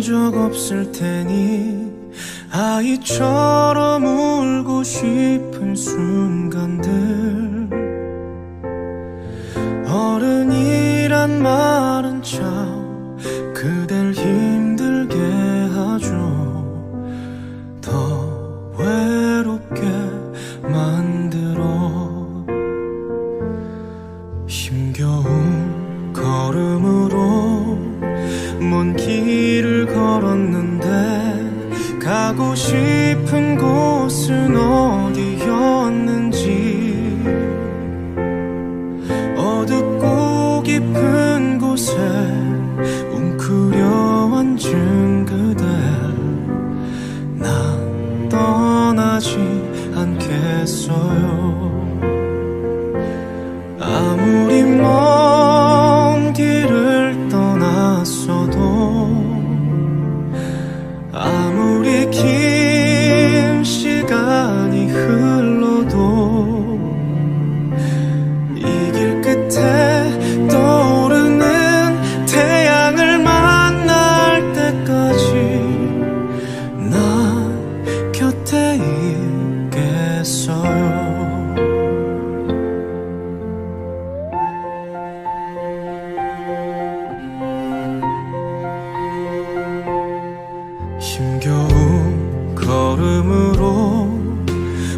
적 없을 테니 아이처럼 울고 싶은 순간 싶은 곳은 없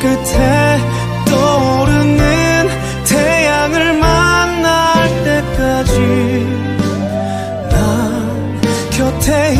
끝에 떠오르는 태양을 만날 때까지 난 곁에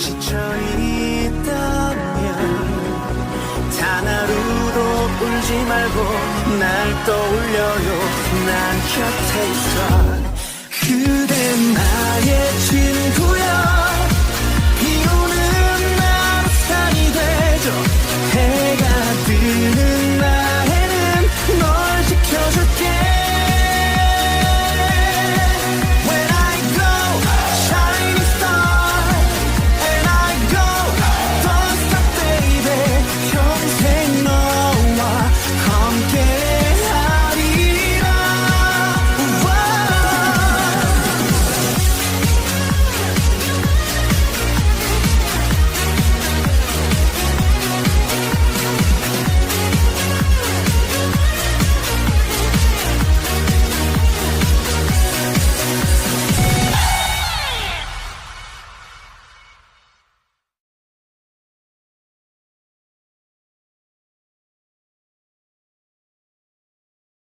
지쳐있다면 단 하루도 울지 말고 날 떠올려요. 난 곁에 있어. 그대 나의 친구야.